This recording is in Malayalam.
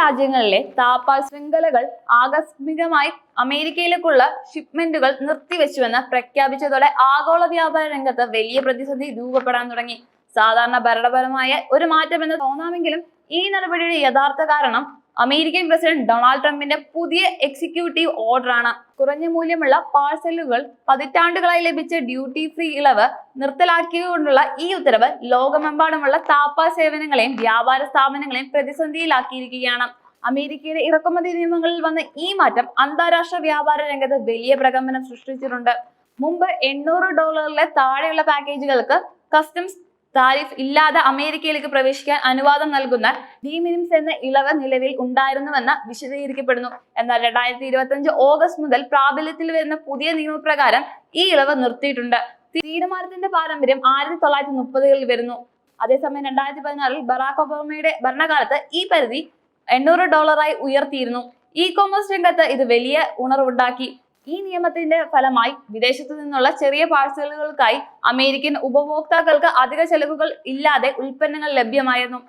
രാജ്യങ്ങളിലെ താപാൽ ശൃംഖലകൾ ആകസ്മികമായി അമേരിക്കയിലേക്കുള്ള ഷിപ്മെന്റുകൾ നിർത്തിവെച്ചുവെന്ന് പ്രഖ്യാപിച്ചതോടെ ആഗോള വ്യാപാര രംഗത്ത് വലിയ പ്രതിസന്ധി രൂപപ്പെടാൻ തുടങ്ങി. സാധാരണ ഭരണപരമായ ഒരു മാറ്റമെന്ന് തോന്നാമെങ്കിലും ഈ നടപടിയുടെ യഥാർത്ഥ കാരണം അമേരിക്കൻ പ്രസിഡന്റ് ഡൊണാൾഡ് ട്രംപിന്റെ പുതിയ എക്സിക്യൂട്ടീവ് ഓർഡറാണ്. കുറഞ്ഞ മൂല്യമുള്ള പാഴ്സലുകൾ പതിറ്റാണ്ടുകളായി ലഭിച്ച ഡ്യൂട്ടി ഫ്രീ ഇളവ് നിർത്തലാക്കിയുകൊണ്ടുള്ള ഈ ഉത്തരവ് ലോകമെമ്പാടുമുള്ള താപ്പ സേവനങ്ങളെയും വ്യാപാര സ്ഥാപനങ്ങളെയും പ്രതിസന്ധിയിലാക്കിയിരിക്കുകയാണ്. അമേരിക്കയുടെ ഇറക്കുമതി നിയമങ്ങളിൽ വന്ന ഈ മാറ്റം അന്താരാഷ്ട്ര വ്യാപാര രംഗത്ത് വലിയ പ്രകമ്പനം സൃഷ്ടിച്ചിട്ടുണ്ട്. മുമ്പ് എണ്ണൂറ് ഡോളറിലെ താഴെയുള്ള പാക്കേജുകൾക്ക് കസ്റ്റംസ് താരിഫ് ഇല്ലാതെ അമേരിക്കയിലേക്ക് പ്രവേശിക്കാൻ അനുവാദം നൽകുന്ന ഡിമിനിംസ് എന്ന ഇളവ് നിലവിൽ ഉണ്ടായിരുന്നുവെന്ന് വിശദീകരിക്കപ്പെടുന്നു. എന്നാൽ രണ്ടായിരത്തി ഇരുപത്തി ഓഗസ്റ്റ് മുതൽ പ്രാബല്യത്തിൽ വരുന്ന പുതിയ നിയമപ്രകാരം ഈ ഇളവ് നിർത്തിയിട്ടുണ്ട്. തീരുമാനത്തിന്റെ പാരമ്പര്യം ആയിരത്തി തൊള്ളായിരത്തി മുപ്പതുകളിൽ വരുന്നു. അതേസമയം രണ്ടായിരത്തി പതിനാറിൽ ബറാക് ഒബാമയുടെ ഭരണകാലത്ത് ഈ പരിധി എണ്ണൂറ് ഡോളറായി ഉയർത്തിയിരുന്നു. ഇ കോമേഴ്സ് രംഗത്ത് ഇത് വലിയ ഉണർവുണ്ടാക്കി. ഈ നിയമത്തിന്റെ ഫലമായി വിദേശത്തു നിന്നുള്ള ചെറിയ പാഴ്സലുകൾക്കായി അമേരിക്കൻ ഉപഭോക്താക്കൾക്ക് അധിക ചെലവുകൾ ഇല്ലാതെ ഉൽപ്പന്നങ്ങൾ ലഭ്യമായിരുന്നു.